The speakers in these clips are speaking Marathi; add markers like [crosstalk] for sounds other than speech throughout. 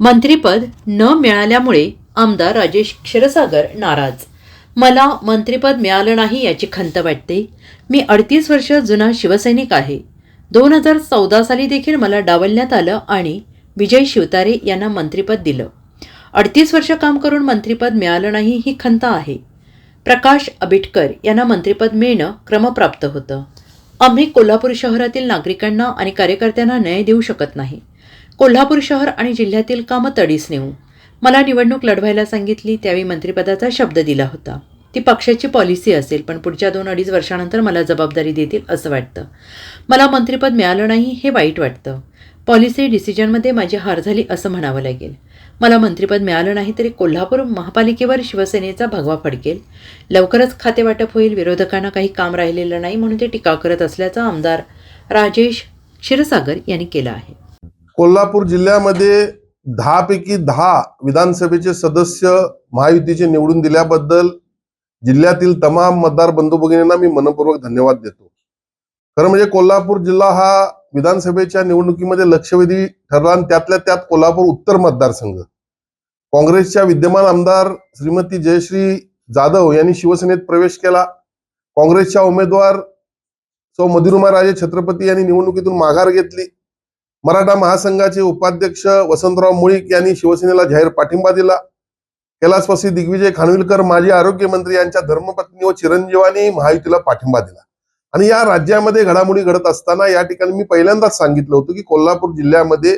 मंत्रिपद न मिळाल्यामुळे आमदार राजेश क्षीरसागर नाराज. मला मंत्रिपद मिळालं नाही याची खंत वाटते. मी अडतीस वर्ष जुना शिवसैनिक आहे. दोन हजार चौदा साली देखील मला डावलण्यात आलं आणि विजय शिवतारे यांना मंत्रिपद दिलं. अडतीस वर्ष काम करून मंत्रिपद मिळालं नाही ही खंत आहे. प्रकाश आबिटकर यांना मंत्रिपद मिळणं क्रमप्राप्त होतं. आम्ही कोल्हापूर शहरातील नागरिकांना आणि कार्यकर्त्यांना न्याय देऊ शकत नाही. कोल्हापूर शहर आणि जिल्ह्यातील कामं तडीस नेऊ मला निवडणूक लढवायला सांगितली त्यावेळी मंत्रिपदाचा शब्द दिला होता. ती पक्षाची पॉलिसी असेल पण पुढच्या दोन अडीच वर्षानंतर मला जबाबदारी देतील असं वाटतं. मला मंत्रिपद मिळालं नाही हे वाईट वाटतं. पॉलिसी डिसिजनमध्ये माझी हार झाली असं म्हणावं लागेल. मला मंत्रिपद मिळालं नाही तरी कोल्हापूर महापालिकेवर शिवसेनेचा भगवा फडकेल. लवकरच खातेवाटप होईल विरोधकांना काही काम राहिलेलं नाही म्हणून ते टीका करत असल्याचं आमदार राजेश क्षीरसागर यांनी केलं आहे. कोल्हापूर जिल्ह्यामध्ये दहापैकी दहा विधानसभेचे सदस्य महायुतीचे निवडून दिल्याबद्दल जिल्ह्यातील तमाम मतदार बंधू भगिनींना मी मनपूर्वक धन्यवाद देतो. खरं म्हणजे कोल्हापूर जिल्हा हा विधानसभेच्या निवडणुकीमध्ये लक्षवेधी ठरला आणि त्यातल्या त्यात कोल्हापूर उत्तर मतदारसंघ. काँग्रेसच्या विद्यमान आमदार श्रीमती जयश्री जाधव यांनी शिवसेनेत प्रवेश केला. काँग्रेसच्या उमेदवार सौ मधुरुमा राजे छत्रपती यांनी निवडणुकीतून माघार घेतली. मराठा महासंघाचे उपाध्यक्ष वसंतराव मुळीक यांनी शिवसेनेला जाहीर पाठिंबा दिला. कैलासवासी दिग्विजय खानविलकर माजी आरोग्यमंत्री यांच्या धर्मपत्नी व चिरंजीवानी महायुतीला पाठिंबा दिला. आणि या राज्यामध्ये घडामोडी घडत असताना या ठिकाणी मी पहिल्यांदाच सांगितलं होतं की कोल्हापूर जिल्ह्यामध्ये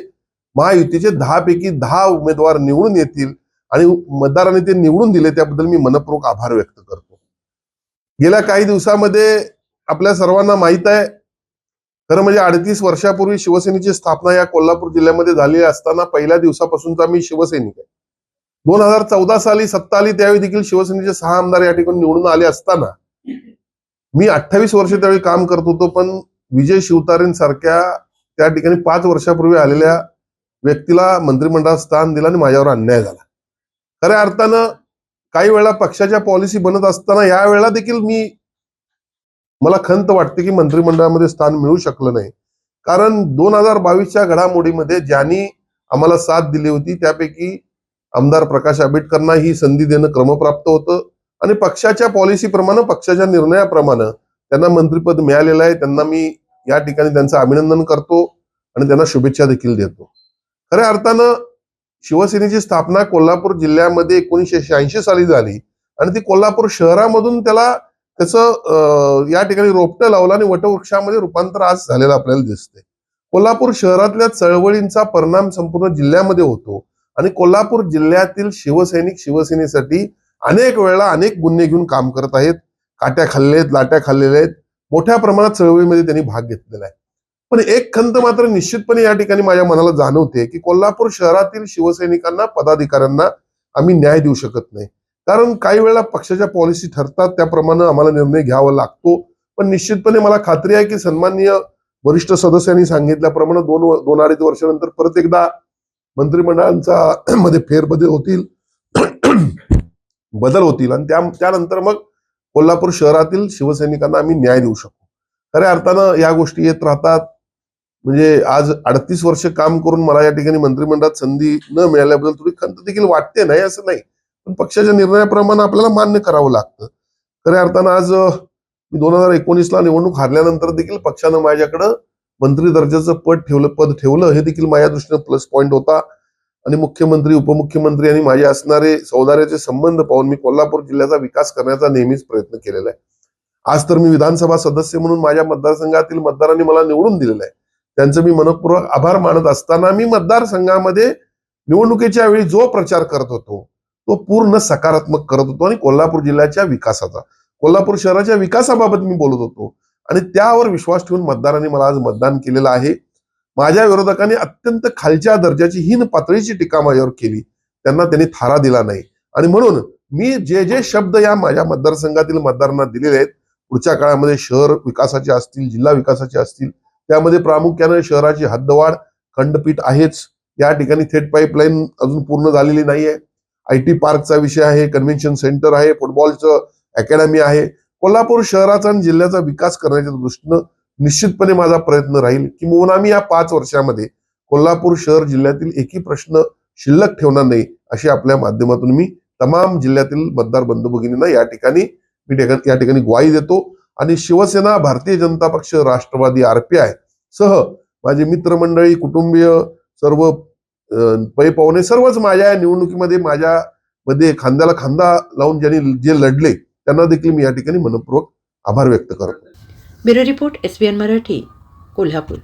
महायुतीचे दहा पैकी दहा उमेदवार निवडून येतील आणि मतदारांनी ते निवडून दिले त्याबद्दल मी मनपूर्वक आभार व्यक्त करतो. गेल्या काही दिवसामध्ये आपल्या सर्वांना माहीत आहे खरं म्हणजे अडतीस वर्षापूर्वी शिवसेनेची स्थापना या कोल्हापूर जिल्ह्यामध्ये झालेली असताना पहिल्या दिवसापासूनचा मी शिवसैनिक आहे. दोन हजार चौदा साली सत्ता आली त्यावेळी देखील शिवसेनेचे सहा आमदार या ठिकाणी निवडून आले असताना मी अठ्ठावीस वर्ष त्यावेळी काम करत होतो पण विजय शिवतारेंसारख्या त्या ठिकाणी पाच वर्षापूर्वी आलेल्या व्यक्तीला मंत्रिमंडळात स्थान दिलं आणि माझ्यावर अन्याय झाला. खऱ्या अर्थानं काही वेळा पक्षाच्या पॉलिसी बनत असताना या वेळेला देखील मी मला खंत वाटते की मंत्रिमंडळामध्ये स्थान मिळू शकलं नाही. कारण दोन हजार बावीसच्या घडामोडीमध्ये ज्यांनी आम्हाला साथ दिली होती त्यापैकी आमदार प्रकाश आंबेडकरांना ही संधी देणं क्रमप्राप्त होतं. आणि पक्षाच्या पॉलिसीप्रमाणे पक्षाच्या निर्णयाप्रमाणे त्यांना मंत्रिपद मिळालेलं आहे. त्यांना मी या ठिकाणी त्यांचं अभिनंदन करतो आणि त्यांना शुभेच्छा देखील देतो. खऱ्या अर्थानं शिवसेनेची स्थापना कोल्हापूर जिल्ह्यामध्ये एकोणीसशे शहाऐंशी साली झाली आणि ती कोल्हापूर शहरामधून त्याला त्याचं या ठिकाणी रोपटं लावलं आणि वटवृक्षामध्ये रूपांतर आज झालेलं आपल्याला दिसते कोल्हापूर शहरातल्या चळवळींचा परिणाम संपूर्ण जिल्ह्यामध्ये होतो. आणि कोल्हापूर जिल्ह्यातील शिवसैनिक शिवसेनेसाठी अनेक वेळा अनेक गुन्हे घेऊन काम करत आहेत. काट्या खाल्लेत लाट्या खाल्लेल्या आहेत. मोठ्या प्रमाणात चळवळीमध्ये त्यांनी भाग घेतलेला आहे. पण एक खंत मात्र निश्चितपणे या ठिकाणी माझ्या मनाला जाणवते की कोल्हापूर शहरातील शिवसैनिकांना पदाधिकाऱ्यांना आम्ही न्याय देऊ शकत नाही. कारण काही वेळा पक्षाच्या पॉलिसी ठरतात त्याप्रमाणे आम्हाला निर्णय घ्यावा लागतो. पण निश्चितपणे मला खात्री आहे की सन्माननीय वरिष्ठ सदस्यांनी सांगितल्याप्रमाणे दोन दोन अडीच वर्षानंतर परत एकदा मंत्रिमंडळांचा [clears throat] मध्ये फेरबदल होतील [clears throat] बदल होतील. आणि त्या त्यानंतर मग कोल्हापूर शहरातील शिवसैनिकांना आम्ही न्याय देऊ शकू. खऱ्या अर्थानं या गोष्टी येत राहतात. म्हणजे आज अडतीस वर्ष काम करून मला या ठिकाणी मंत्रिमंडळात संधी न मिळाल्याबद्दल थोडी खंत देखील वाटते नाही असं नाही. पण पक्षाच्या निर्णयाप्रमाणे आपल्याला मान्य करावं लागतं. खऱ्या अर्थानं आज मी दोन हजार एकोणीसला निवडणूक हारल्यानंतर देखील पक्षानं माझ्याकडं मंत्री दर्जाचं पद ठेवलं पद ठेवलं. हे देखील माझ्या दृष्टीनं प्लस पॉईंट होता. आणि मुख्यमंत्री उपमुख्यमंत्री आणि माझे असणारे सौदार्याचे संबंध पाहून मी कोल्हापूर जिल्ह्याचा विकास करण्याचा नेहमीच प्रयत्न केलेला आहे. आज तर मी विधानसभा सदस्य म्हणून माझ्या मतदारसंघातील मतदारांनी मला निवडून दिलेलं आहे. त्यांचं मी मनपूर्वक आभार मानत असताना मी मतदारसंघामध्ये निवडणुकीच्या वेळी जो प्रचार करत होतो तो पूर्ण सकारात्मक करत होतो आणि कोल्हापूर जिल्ह्याच्या विकासाचा. कोल्हापूर शहराच्या विकासाबाबत मी बोलत होतो. आणि त्यावर विश्वास ठेवून मतदारांनी मला आज मतदान केलेलं आहे. माझ्या विरोधकांनी अत्यंत खालच्या दर्जाची हीन पातळीची टीका माझ्यावर केली. त्यांना त्यांनी थारा दिला नाही. आणि म्हणून मी जे जे शब्द या माझ्या मतदारसंघातील मतदारांना दिलेले आहेत पुढच्या काळामध्ये शहर विकासाचे असतील जिल्हा विकासाचे असतील त्यामध्ये प्रामुख्याने शहराची हद्दवाढ खंडपीठ आहेच. या ठिकाणी थेट पाईपलाईन अजून पूर्ण झालेली नाहीये. आय टी पार्कचा विषय आहे कन्व्हेन्शन सेंटर आहे फुटबॉलचं अकॅडमी आहे. कोल्हापूर शहराचा आणि जिल्ह्याचा विकास करण्याच्या दृष्टीनं निश्चितपणे माझा प्रयत्न राहील किंवा मी या पाच वर्षामध्ये कोल्हापूर शहर जिल्ह्यातील एकही प्रश्न शिल्लक ठेवणार नाही अशी आपल्या माध्यमातून मी तमाम जिल्ह्यातील मतदार बंधू भगिनींना या ठिकाणी मी या ठिकाणी ग्वाही देतो. आणि शिवसेना भारतीय जनता पक्ष राष्ट्रवादी आरपीआय सह माझे मित्रमंडळी कुटुंबीय सर्व पै पाहुणे सर्वच माझ्या या निवडणुकीमध्ये माझ्या मध्ये खांद्याला खांदा लावून ज्यांनी जे लढले त्यांना देखील मी या ठिकाणी मनपूर्वक आभार व्यक्त करतो. Bureau report S Marathi Kolhapur.